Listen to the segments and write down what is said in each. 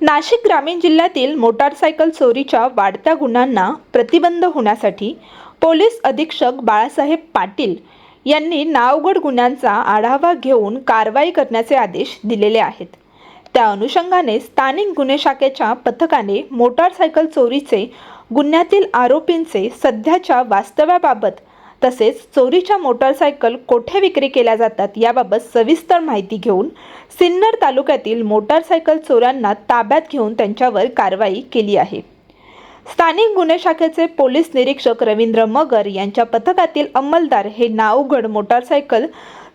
नाशिक ग्रामीण जिल्ह्यातील मोटारसायकल चोरीच्या वाढत्या गुन्ह्यांना प्रतिबंध होण्यासाठी पोलीस अधीक्षक बाळासाहेब पाटील यांनी नावगड गुन्ह्यांचा आढावा घेऊन कारवाई करण्याचे आदेश दिलेले आहेत. त्या अनुषंगाने स्थानिक गुन्हे शाखेच्या पथकाने मोटारसायकल चोरीचे गुन्ह्यातील आरोपींचे सध्याच्या वास्तव्याबाबत तसेच चोरीच्या मोटारसायकल कोठे विक्री केल्या जातात याबाबत सविस्तर माहिती घेऊन सिन्नर तालुक्यातील मोटारसायकल चोरांना ताब्यात घेऊन त्यांच्यावर कारवाई केली आहे. स्थानिक गुन्हे शाखेचे पोलीस निरीक्षक रवींद्र मगर यांच्या पथकातील अंमलदार हे नावगड मोटारसायकल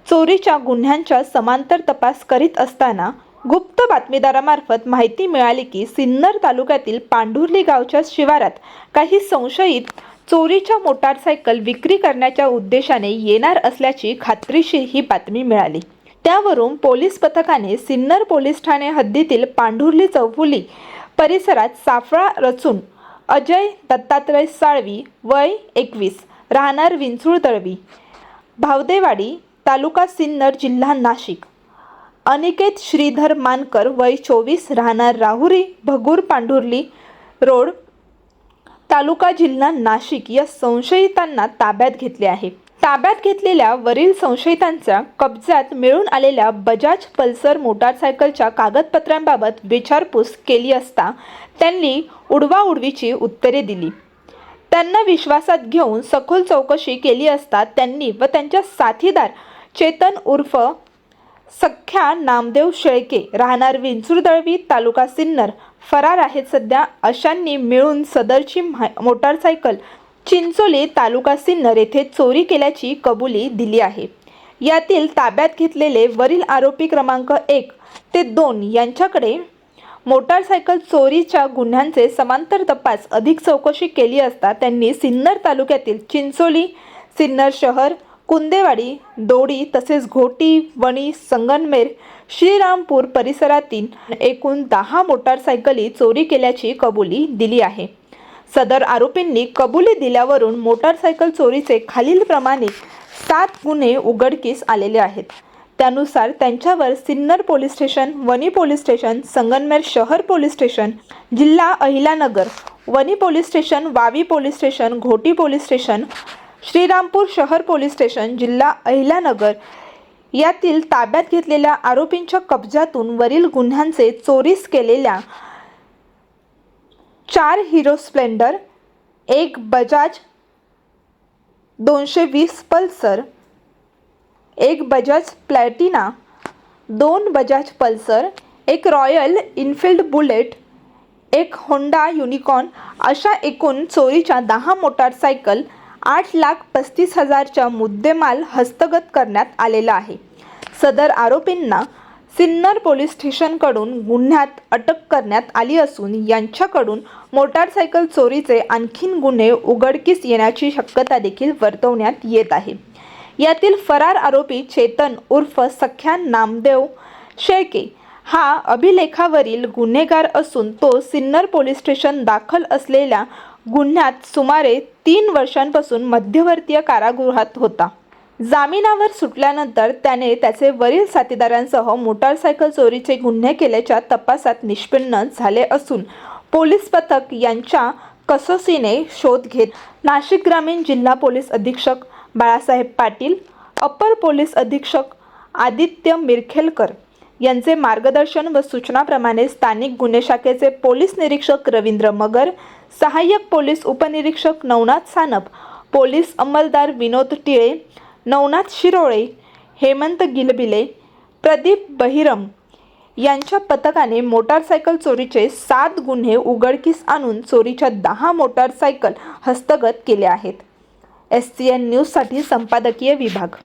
चोरीच्या गुन्ह्यांच्या समांतर तपास करीत असताना गुप्त बातमीदारामार्फत माहिती मिळाली की सिन्नर तालुक्यातील पांढुर्ली गावच्या शिवारात काही संशयित चोरीच्या मोटारसायकल विक्री करण्याच्या उद्देशाने येणार असल्याची खात्रीशीर ही बातमी मिळाली. त्यावरून पोलीस पथकाने सिन्नर पोलीस ठाणे हद्दीतील पांढुर्ली चौफुली परिसरात साफळा रचून अजय दत्तात्रय साळवी वय एकवीस राहणार विंचूळ तळवी भावदेवाडी तालुका सिन्नर जिल्हा नाशिक. अनिकेत श्रीधर मानकर वय चोवीस राहणार राहुरी भगूर पांढुर्ली रोड तालुका जिल्हा नाशिक या संशयितांना ताब्यात घेतले आहे. ताब्यात घेतलेल्या वरील संशयितांच्या कब्जात मिळून आलेल्या बजाज पल्सर मोटारसायकलच्या कागदपत्रांबाबत विचारपूस केली असता त्यांनी उडवाउडवीची उत्तरे दिली. त्यांना विश्वासात घेऊन सखोल चौकशी केली असता त्यांनी व त्यांच्या साथीदार चेतन उर्फ सख्या नामदेव शेळके राहणार विंचुरदळवी तालुका सिन्नर. फरार आहेत सध्या अशांनी मिळून सदरची म्हा- मोटारसायकल चिंचोली तालुका सिन्नर येथे चोरी केल्याची कबुली दिली आहे. यातील ताब्यात घेतलेले वरील आरोपी क्रमांक एक ते दोन यांच्याकडे मोटारसायकल चोरीच्या गुन्ह्यांचे समांतर तपास अधिक चौकशी केली असता त्यांनी सिन्नर तालुक्यातील चिंचोली सिन्नर शहर कुंदेवाडी दोडी तसेच घोटी वणी संगनमेर श्रीरामपूर परिसरातील एकूण दहा मोटारसायकली चोरी केल्याची कबुली दिली आहे. सदर आरोपींनी कबुली दिल्यावरून मोटारसायकल चोरीचे खालीलप्रमाणे सात गुन्हे उघडकीस आलेले आहेत. त्यानुसार त्यांच्यावर Sinnar police station Wani police station Sangamner शहर पोलीस स्टेशन जिल्हा Ahilyanagar Wani police station Vavi police station Ghoti police station Shrirampur शहर पोलीस स्टेशन जिल्हा अहिलानगर यातील ताब्यात घेतलेल्या आरोपींच्या कब्जातून वरील गुन्ह्यांचे चोरीस केलेल्या चार हिरो स्प्लेंडर एक बजाज दोनशे वीस पल्सर एक बजाज प्लॅटिना दोन बजाज पल्सर एक रॉयल इनफिल्ड बुलेट एक होंडा युनिकॉर्न अशा एकूण चोरीच्या दहा मोटारसायकल आठ लाख पस्तीस हजारच्या मुद्देमाल हस्तगत करण्यात आलेला आहे. सदर आरोपींना सिन्नर पोलीस स्टेशनकडून गुन्ह्यात अटक करण्यात आली असून यांच्याकडून मोटारसायकल चोरीचे आणखीन गुन्हे उघडकीस येण्याची शक्यता देखील वर्तवण्यात येत आहे. यातील फरार आरोपी चेतन उर्फ सख्या नामदेव शेळके हा अभिलेखावरील गुन्हेगार असून तो सिन्नर पोलीस स्टेशन दाखल असलेल्या गुन्ह्यात सुमारे तीन वर्षांपासून मध्यवर्तीय कारागृहात होता. जामिनावर सुटल्यानंतर त्याने त्याचे वरील साथीदारांसह मोटारसायकल चोरीचे गुन्हे केल्याच्या तपासात निष्पन्न झाले असून पोलीस पथक यांच्या कसोसीने शोध घेत नाशिक ग्रामीण जिल्हा पोलीस अधीक्षक बाळासाहेब पाटील अपर पोलीस अधीक्षक आदित्य मिरखेलकर यांचे मार्गदर्शन व सूचनाप्रमाणे स्थानिक गुन्हे शाखेचे पोलीस निरीक्षक रवींद्र मगर सहाय्यक पोलीस उपनिरीक्षक नवनाथ सानप पोलीस अंमलदार विनोद टिळे नवनाथ शिरोळे हेमंत गिलबिले प्रदीप बहिरम यांच्या पथकाने मोटारसायकल चोरीचे सात गुन्हे उघडकीस आणून चोरीच्या दहा मोटारसायकल हस्तगत केल्या आहेत. एस सी एन न्यूजसाठी संपादकीय विभाग.